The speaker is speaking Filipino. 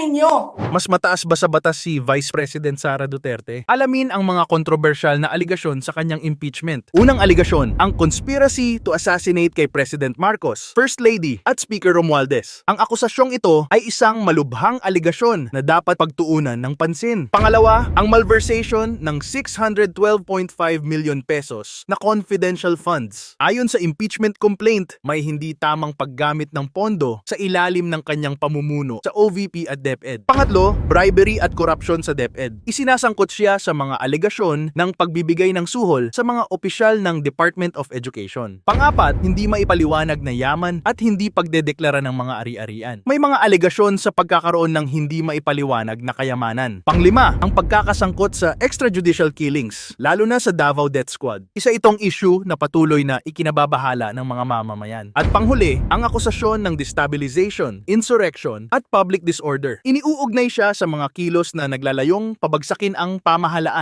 Ninyo. Mas mataas ba sa batas si Vice President Sara Duterte? Alamin ang mga kontrobersyal na aligasyon sa kanyang impeachment. Unang aligasyon, ang conspiracy to assassinate kay President Marcos, First Lady at Speaker Romualdez. Ang akusasyong ito ay isang malubhang aligasyon na dapat pagtuunan ng pansin. Pangalawa, ang malversation ng 612.5 million pesos na confidential funds. Ayon sa impeachment complaint, may hindi tamang paggamit ng pondo sa ilalim ng kanyang pamumuno sa OVP at DepEd. Pangatlo, bribery at corruption sa DepEd. Isinasangkot siya sa mga alegasyon ng pagbibigay ng suhol sa mga opisyal ng Department of Education. Pangapat, hindi maipaliwanag na yaman at hindi pagdedeklara ng mga ari-arian. May mga alegasyon sa pagkakaroon ng hindi maipaliwanag na kayamanan. Panglima, ang pagkakasangkot sa extrajudicial killings, lalo na sa Davao Death Squad. Isa itong issue na patuloy na ikinababahala ng mga mamamayan. At panghuli, ang akusasyon ng destabilization, insurrection at public disorder. Iniuugnay siya sa mga kilos na naglalayong pabagsakin ang pamahalaan